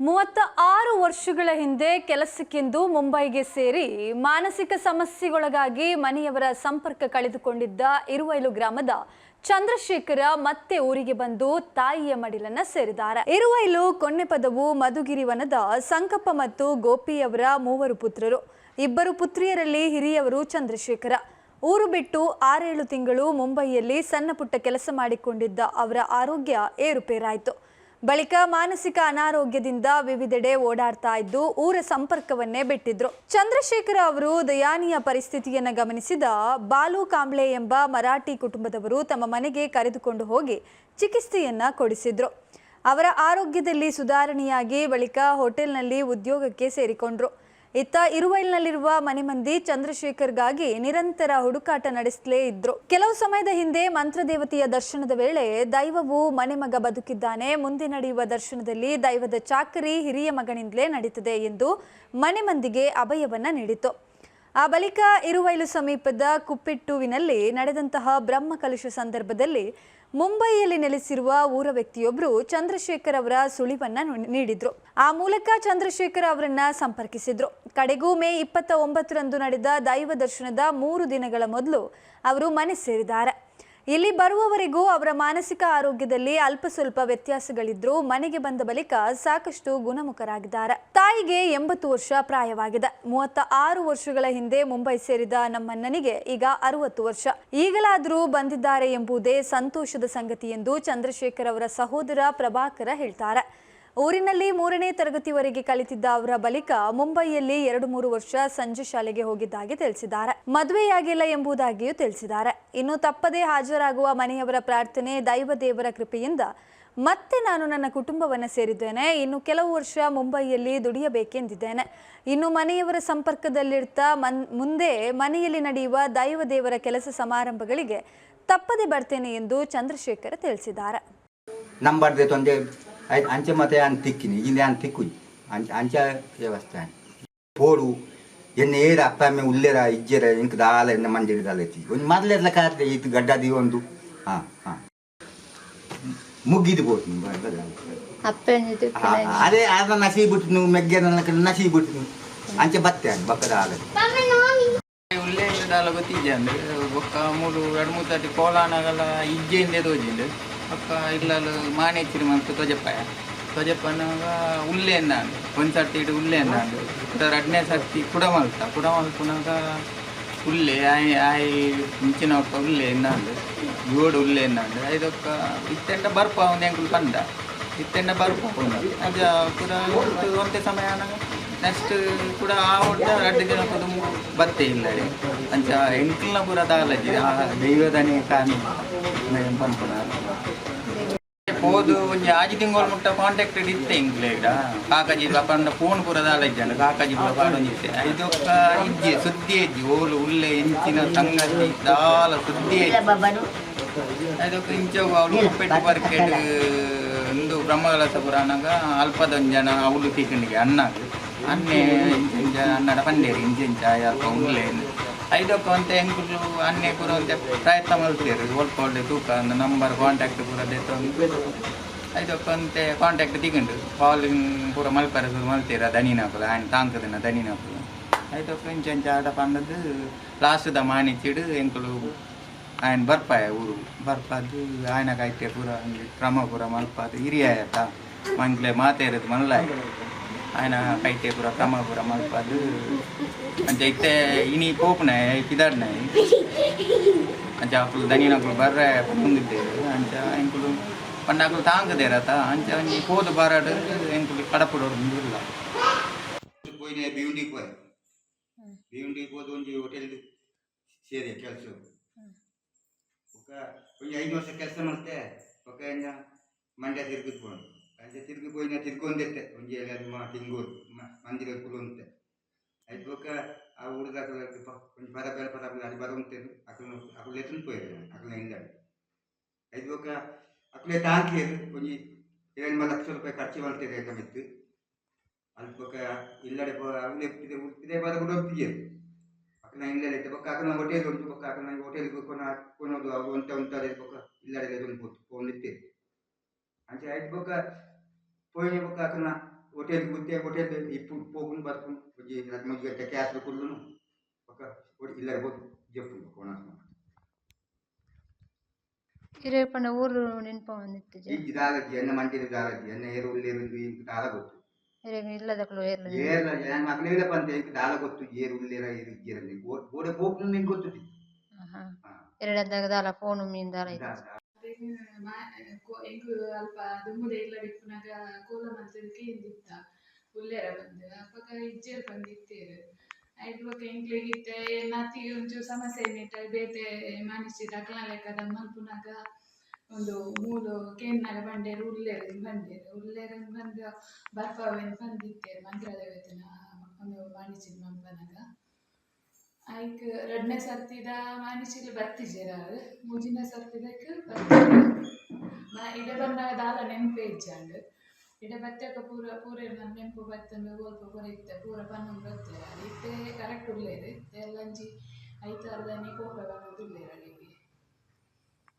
ಮೂವತ್ತ ಆರು ವರ್ಷಗಳ ಹಿಂದೆ ಕೆಲಸಕ್ಕೆಂದು ಮುಂಬೈಗೆ ಸೇರಿ ಮಾನಸಿಕ ಸಮಸ್ಯೆಗೊಳಗಾಗಿ ಮನೆಯವರ ಸಂಪರ್ಕ ಕಳೆದುಕೊಂಡಿದ್ದ ಇರುವೈಲು ಗ್ರಾಮದ ಚಂದ್ರಶೇಖರ ಮತ್ತೆ ಊರಿಗೆ ಬಂದು ತಾಯಿಯ ಮಡಿಲನ್ನ ಸೇರಿದ್ದಾರೆ. ಇರುವೈಲು ಕೊನ್ನೆಪದವು ಮಧುಗಿರಿ ವನದ ಸಂಕಪ್ಪ ಮತ್ತು ಗೋಪಿಯವರ ಮೂವರು ಪುತ್ರರು. ಇಬ್ಬರು ಪುತ್ರಿಯರಲ್ಲಿ ಹಿರಿಯವರು ಚಂದ್ರಶೇಖರ. ಊರು ಬಿಟ್ಟು ಆರೇಳು ತಿಂಗಳು ಮುಂಬೈಯಲ್ಲಿ ಸಣ್ಣ ಪುಟ್ಟ ಕೆಲಸ ಮಾಡಿಕೊಂಡಿದ್ದ ಅವರ ಆರೋಗ್ಯ ಏರುಪೇರಾಯಿತು. ಬಳಿಕ ಮಾನಸಿಕ ಅನಾರೋಗ್ಯದಿಂದ ವಿವಿಧೆಡೆ ಓಡಾಡ್ತಾ ಇದ್ದು ಊರ ಸಂಪರ್ಕವನ್ನೇ ಬಿಟ್ಟಿದ್ರು. ಚಂದ್ರಶೇಖರ ಅವರು ದಯಾನೀಯ ಪರಿಸ್ಥಿತಿಯನ್ನು ಗಮನಿಸಿದ ಬಾಲು ಕಾಂಬ್ಳೆ ಎಂಬ ಮರಾಠಿ ಕುಟುಂಬದವರು ತಮ್ಮ ಮನೆಗೆ ಕರೆದುಕೊಂಡು ಹೋಗಿ ಚಿಕಿತ್ಸೆಯನ್ನ ಕೊಡಿಸಿದ್ರು. ಅವರ ಆರೋಗ್ಯದಲ್ಲಿ ಸುಧಾರಣೆಯಾಗಿ ಬಳಿಕ ಹೋಟೆಲ್ನಲ್ಲಿ ಉದ್ಯೋಗಕ್ಕೆ ಸೇರಿಕೊಂಡ್ರು. ಇತ್ತ ಇರುವೈಲ್ನಲ್ಲಿರುವ ಮನೆ ಮಂದಿ ಚಂದ್ರಶೇಖರ್ಗಾಗಿ ನಿರಂತರ ಹುಡುಕಾಟ ನಡೆಸಲೇ ಇದ್ರು. ಕೆಲವು ಸಮಯದ ಹಿಂದೆ ಮಂತ್ರದೇವತೆಯ ದರ್ಶನದ ವೇಳೆ ದೈವವು ಮನೆ ಮಗ ಬದುಕಿದ್ದಾನೆ, ಮುಂದೆ ನಡೆಯುವ ದರ್ಶನದಲ್ಲಿ ದೈವದ ಚಾಕರಿ ಹಿರಿಯ ಮಗನಿಂದಲೇ ನಡೀತದೆ ಎಂದು ಮನೆ ಮಂದಿಗೆ ಅಭಯವನ್ನ ನೀಡಿತು ಆ ಬಳಿಕ ಇರುವೈಲು ಸಮೀಪದ ಕುಪ್ಪಿಟ್ಟುವಿನಲ್ಲಿ ನಡೆದಂತಹ ಬ್ರಹ್ಮ ಕಲುಷ ಸಂದರ್ಭದಲ್ಲಿ ಮುಂಬೈಯಲ್ಲಿ ನೆಲೆಸಿರುವ ಊರ ವ್ಯಕ್ತಿಯೊಬ್ಬರು ಚಂದ್ರಶೇಖರ್ ಅವರ ಸುಳಿವನ್ನ ನೀಡಿದ್ರು. ಆ ಮೂಲಕ ಚಂದ್ರಶೇಖರ್ ಅವರನ್ನ ಸಂಪರ್ಕಿಸಿದ್ರು. ಕಡೆಗೂ ಮೇ ಇಪ್ಪತ್ತ ಒಂಬತ್ತರಂದು ನಡೆದ ದೈವ ದರ್ಶನದ ಮೂರು ದಿನಗಳ ಮೊದಲು ಅವರು ಮನೆ ಸೇರಿದ್ದಾರೆ. ಇಲ್ಲಿ ಬರುವವರೆಗೂ ಅವರ ಮಾನಸಿಕ ಆರೋಗ್ಯದಲ್ಲಿ ಅಲ್ಪ ಸ್ವಲ್ಪ ವ್ಯತ್ಯಾಸಗಳಿದ್ರು, ಮನೆಗೆ ಬಂದ ಬಳಿಕ ಸಾಕಷ್ಟು ಗುಣಮುಖರಾಗಿದ್ದಾರೆ. ತಾಯಿಗೆ ಎಂಬತ್ತು ವರ್ಷ ಪ್ರಾಯವಾಗಿದೆ. ಮೂವತ್ತ ಆರು ವರ್ಷಗಳ ಹಿಂದೆ ಮುಂಬೈ ಸೇರಿದ ನಮ್ಮಣ್ಣನಿಗೆ ಈಗ ಅರವತ್ತು ವರ್ಷ. ಈಗಲಾದರೂ ಬಂದಿದ್ದಾರೆ ಎಂಬುದೇ ಸಂತೋಷದ ಸಂಗತಿ ಎಂದು ಚಂದ್ರಶೇಖರ್ ಅವರ ಸಹೋದರ ಪ್ರಭಾಕರ ಹೇಳ್ತಾರೆ. ಊರಿನಲ್ಲಿ ಮೂರನೇ ತರಗತಿವರೆಗೆ ಕಲಿತಿದ್ದ ಅವರ ಬಳಿಕ ಮುಂಬೈಯಲ್ಲಿ ಎರಡು ಮೂರು ವರ್ಷ ಸಂಜೆ ಶಾಲೆಗೆ ಹೋಗಿದ್ದಾಗಿ ತಿಳಿಸಿದ್ದಾರೆ. ಮದುವೆಯಾಗಿಲ್ಲ ಎಂಬುದಾಗಿಯೂ ತಿಳಿಸಿದ್ದಾರೆ. ಇನ್ನು ತಪ್ಪದೇ ಹಾಜರಾಗುವ ಮನೆಯವರ ಪ್ರಾರ್ಥನೆ, ದೈವ ದೇವರ ಕೃಪೆಯಿಂದ ಮತ್ತೆ ನಾನು ನನ್ನ ಕುಟುಂಬವನ್ನು ಸೇರಿದ್ದೇನೆ. ಇನ್ನು ಕೆಲವು ವರ್ಷ ಮುಂಬೈಯಲ್ಲಿ ದುಡಿಯಬೇಕೆಂದಿದ್ದೇನೆ. ಇನ್ನು ಮನೆಯವರ ಸಂಪರ್ಕದಲ್ಲಿರ್ತಾ ಮನ್, ಮುಂದೆ ಮನೆಯಲ್ಲಿ ನಡೆಯುವ ದೈವ ದೇವರ ಕೆಲಸ ಸಮಾರಂಭಗಳಿಗೆ ತಪ್ಪದೆ ಬರ್ತೇನೆ ಎಂದು ಚಂದ್ರಶೇಖರ್ ತಿಳಿಸಿದ್ದಾರೆ. 안च्या 마태안 듣기니 이내 안 듣고 안 안자 해봤다. 보루 ಎಣ್ಣೆ ಏರ ಅಪ್ಪ ಅಮ್ಮೆ ಉಲ್ಲೆರ ಇಜ್ಜೆರ ಇಂಕ ದಾಲ ಎಣ್ಣೆ ಮಂಜಿಡಿದಾಲೈತಿ ಒಂದು ಮೊದಲೆಲ್ಲ ಕಾದ್ರೆ ಇದು ಗಡ್ಡದಿ ಒಂದು ಹಾಂ ಹಾಂ ಮುಗ್ಗಿದು ಬೋಟ್ ಅದೇ ಆದ ನಸಿ ಬಿಟ್ಟು ನೀವು ಮೆಗ್ಗೆ ನಸಿ ಬಿಟ್ಟು ನೀವು ಅಂಚೆ ಬತ್ತೆ ಅದು ಬಕ್ಕದ ಆಗ ಉಲ್ಲೆ ಇದ್ದಾಲ ಗೊತ್ತಿದ್ದೆ ಅಂದ್ರೆ ಬೊಕ್ಕ ಮೂರು ಎರಡು ಮೂರು ತಟ್ಟಿ ಕೋಲಾನಾಗೆಲ್ಲ ಇಜ್ಜೆಯಿಂದ ತೋಜಿಂದು ಅಕ್ಕ ಇಲ್ಲಲು ಮಾನೇಚಿರಿ ಮಂತು ತೊಜಪ್ಪಾಯ ತೊಜಪ್ಪನಾಗ ಉಲ್ಲೆ ಅಂದಾಂಡು ಒಂದು ಸರ್ತಿ ಇಡು ಉಲ್ಲೆಯನ್ನ ಅದರ ಎರಡನೇ ಸರ್ತಿ ಕುಡಮಲ್ತ. ಕುಡಮಲ್ಪನಾಗ ಉಲ್ಲೆ, ಆಯ್ ಆಯ್ ಮುಂಚಿನ ಒಕ್ಕ ಉಲ್ಲೆ ಎಂದಾಂಡು ಜೋಡು ಉಲ್ಲೆ ಎಂದಾಂಡು ಐದೊಕ್ಕ ಇತ್ತೆಂಡ ಬರ್ಪ ಒಂದು ಎಂಕುಲು ಬಂದ ಇತ್ತೆಂಡ ಬರ್ಪ ಅದ ಕೂಡ ಒಂದು ಸಮಯ ನೆಕ್ಸ್ಟ್ ಕೂಡ ಆ ಒಟ್ಟ ಎರಡು ದಿನ ಕೂಡ ಬತ್ತೆ ಇಲ್ಲ ರೀ. ಅಂಚ ಎಂಕ್ಲ್ನ ಪೂರ ದಾಲಜಿ. ಆ ದೈವದನೆ ಕಾನಿ ಪನ್ಪುನ ಹೋದು ಒಂಜಿ ಆಜಿ ತಿಂಗಳು ಮುಟ್ಟ ಕಾಂಟ್ಯಾಕ್ಟ್ ಇತ್ತೆ ಇಂಕ್ಲೆ ಇಡ ಕಾಕಾಜಿ ಅಪ್ಪಂಡ ಫೋನ್ ಪೂರ ದಾಲಜ್ಜಂಡ ಕಾಕಾಜಿ ಪೂರ ಪಾಡೊಂದಿತ್ತೆ ಇದೊಕ್ಕ ಇಜ್ಜಿ ಸುದ್ದಿ ಇಜ್ಜಿ ಓಲು ಉಲ್ಲೆ ಇಂಚಿನ ಸಂಗತಿ ದಾಲ ಸುದ್ದಿ ಇಜ್ಜಿ ಅದಕ್ಕೆ ಇಂಚೋಗ ಅವಳು ಪೆಟ್ಟು ಬರ್ಕೆಟ್ ಒಂದು ಬ್ರಹ್ಮಕಲಸ ಪುರಾಣಗ ಅಲ್ಪದೊಂಜನ ಅವಳು ತೀಕಂಡಿಗೆ ಅಣ್ಣಗ ಅನ್ನೆ ಇಂಚ ಅನ್ನಡ ಪಂಡೇರಿ ಇಂಚ ಇಂಚ ಅಲ್ಪ ಉಳ್ಳೆ ಐದಕ್ಕೆ ಅಂತ ಹೆಂಗೆ ಅನ್ನೇ ಕೂಡ ಅಂತ ಪ್ರಯತ್ನ ಮಾಡ್ತೀರಿ ಒಳ್ಕೊಳ್ಳೆ ತೂಕ ಒಂದು ನಂಬರ್ ಕಾಂಟ್ಯಾಕ್ಟ್ ಪೂರ ದೇತೊಂದು ಐದಕ್ಕೆ ಅಂತ ಕಾಂಟ್ಯಾಕ್ಟ್ ತಿಗೊಂಡು ಕಾಲಿಂಗ್ ಪೂರ ಮಲ್ಪರ ಮಲ್ತೀರ ದನಿನಾಪುಲ ಆ್ಯಂಡ್ ತಾಂಕದಿನ ದನಿನಾಪುಲ ಐದಕ್ಕೆ ಇಂಚ ಇಂಚ ಆಟ ಪಂದದ್ದು ಲಾಸ್ಟ್ದ ಮಾಣಿಚಿಡು ಎಂಕಲು ಆ್ಯಂಡ್ ಬರ್ಪಾಯ ಊರು ಬರ್ಪಾದು ಆಯ್ನ ಕಾಯ್ತೆ ಪೂರ ಕ್ರಮ ಪೂರ ಮಲ್ಪಾದು ಹಿರಿಯ ಆಯ್ತಾ ಮಂಗ್ಲೆ ಮಾತೇರದು ಮಲ್ಲಾಯ್ತು ఆయన ಕೈತೆ ಪೂರ ಕ್ರಮ ಪೂರ ಮಲ್ಪಾದು ಅಂಚ ಇತ್ತೆ ಇನಿ ಪೋಪುನ ಪಿದಾಡ್ನ ಅಂಚ ಅಕ್ಕಲು ದನಿನಕ್ಕಳು ಬರ್ರೆ ಮುಂದಿದ್ದೇವೆ ಅಂಚ ಎಂಕುಲು ಪಂಡಾಕಲು ತಾಂಗದೇರತ ಅಂಚ ಒಂಜಿ ಪೋದು ಬಾರಾಡು ಎಂಕುಲು ಕಡಪಡೋರು ಇಲ್ಲ పోయిన బివుండికి పోయి బివుండికి పోతే ಒಂಜಿ ಹೋಟೆಲ್ ಸೇರಿ ಕೆಲಸ ఒక కొంచెం ఐదు ವರ್ಷ ಕೆಲಸ ಮಾಡ್ತೆ ఒక ಇನ್ನ ಮಂಡ್ಯ ಸಂಜೆ ತಿರುಗಿ ಕೊಯ್ನ ತಿರ್ಕೊಂಡಿತ್ತೆ ಒಂಜಿ ಎಲೆ ಮಾ ತಿಂಗೂರು ಮಂದಿರ ಕುಲುಂತೆ ಐದು ಬೊಕ್ಕ ಆ ಹುಡುಗ ಒಂದು ಬರ ಬೆಲ ಪರ ಅದು ಬರುಂತೇನು ಅಕ್ಳು ಅಕ್ಳು ಎತ್ತನ್ ಪೋಯ್ರೆ ಅಕ್ಳ ಹಿಂದಾಡಿ ಐದು ಬೊಕ್ಕ ಅಕ್ಳೆ ತಾಂಕೇರು ಒಂಜಿ ಏಳು ಮೂರು ಲಕ್ಷ ರೂಪಾಯಿ ಖರ್ಚು ಮಾಡ್ತಿದೆ ಕಮಿತ್ತು ಅಲ್ಲಿ ಬೊಕ್ಕ ಇಲ್ಲಡೆ ಅವ್ನು ಎಪ್ಪಿದೆ ಉಡ್ತಿದೆ ಬರ ಕೂಡ ಒಪ್ತಿಗೆರು ಅಕ್ಕನ ಇಲ್ಲಡೆ ಇದ್ದ ಬೊಕ್ಕ ಅಕ್ಕನ ಹೋಟೆಲ್ ಉಂಟು ಬೊಕ್ಕ ಅಕ್ಕನ ಹೋಟೆಲ್ ಕೊನೋದು ಅವ್ರು ಒಂಟ ಒಂತಾರೆ ಬೊಕ್ಕ ಇಲ್ಲಡೆ ಒಂದು ಫೋನ್ ಇತ್ತೇರು ಅಂಚೆ ಐದು ಬೊಕ್ಕ ಪೋಯಿನ ಪಕ್ಕ ಅಕ್ಕನ ಹೋಟೆಲ್ ಗುತ್ತೆ ಹೋಟೆಲ್ ಇಪ್ಪು ಹೋಗುನ್ ಬರ್ಪುನ್ ಒಂಜಿ ಮುಜಿ ಗಂಟೆ ಕ್ಯಾಸ್ ಕುಲ್ಲುನು ಪಕ್ಕ ಇಲ್ಲರ ಹೋಗಿ ಜಪ್ಪು ಕೋಣ ಹಿರೇಪಣ್ಣ ಊರು ನೆನಪ ಬಂದಿತ್ತು ಜ ಈ ದಾಲಜ್ಜಿ ಎನ್ನ ಮಂಟಿದ ದಾಲಜ್ಜಿ ಎನ್ನ ಏರು ಉಳ್ಳೇರು ಇಂಕ ದಾಲ ಗೊತ್ತು ಹಿರೇಗ ಇಲ್ಲದಕ್ಕಳು ಏರ್ಲ ಏರ್ಲ ನನ್ನ ಮಗನಿಗೆ ಬಂತೆ ಇಂಕ ದಾಲ ಗೊತ್ತು ಏರು ಉಳ್ಳೇರ ಇದು ಇಜ್ಜಿರಲ್ಲಿ ಗೋಡೆ ಹೋಗ್ನು ನಿಂಗೆ ಗೊತ್ತು ಹಾಂ ಎರಡದಾಗ ದಾಲ ಫೋನು ಮೀನ್ ದಾಲ ಇತ್ತು ಎಂಕ್ ಅಲ್ಪ ದುಮ್ಮುದ ಇಲ್ಲ ಬಿಪ್ಪುನಗ ಕೋಲ ಮಂತ್ರಕ್ಕೆ ಇಂದಿತ್ತ ಉಲ್ಲೆರ ಬಂದು ಅಪ್ಪಗ ಇಜ್ಜೇರ್ ಬಂದಿತ್ತೇರು ಐದು ಬೊಕ ಎಂಕ್ಲೆಗಿತ್ತೆ ನಾತಿ ಒಂಚೂ ಸಮಸ್ಯೆ ಏನಿಟ್ಟ ಬೇತೆ ಮನಸ್ಸಿ ದಕ್ಲ ಲೆಕ್ಕದ ಮಲ್ಪುನಾಗ ಒಂದು ಮೂಲು ಕೇನ್ನಾಗ ಬಂಡೇರು ಉಲ್ಲೇರು ಬಂಡೇರು ಉಲ್ಲೇರು ಬಂದು ಬರ್ಪವೆನ್ ಬಂದಿತ್ತೇರು ಮಂತ್ರ ದೇವತೆನ ಒಂದು ವಾಣಿಜ್ಯ ಮಂಪನಾಗ ಐಕ್ ಎರಡನೇ ಸರ್ತಿದ ಮಾನಿಸಿಲ್ ಬರ್ತಿಜೇರ ಮೂಜಿನ ಸರ್ತಿದಕ್ಕೆ ಬರ್ತಿದ್ರು ಇಡ ಬಂದಾಗ ದಾಲ ನೆನಪು ಇಜ್ಜಾಂಡ್ ಇಡ ಬತ್ತಕ ಪೂರ ಪೂರ ನನ್ನ ನೆನಪು ಬತ್ತಂದು ಓಲ್ಪ ಪೂರ ಇತ್ತೆ, ಪೂರ ಪನ್ನೊಂದು ಬರ್ತಾರೆ ಇತ್ತೆ ಕರೆಕ್ಟ್ ಉಳ್ಳೇರು. ಇತ್ತೆ, ಎಲ್ಲಂಜಿ ಐತಾರ್ದನಿ ಕೋಪ ಬಂದು ಉಳ್ಳೇರು ಅಡಿಗೆ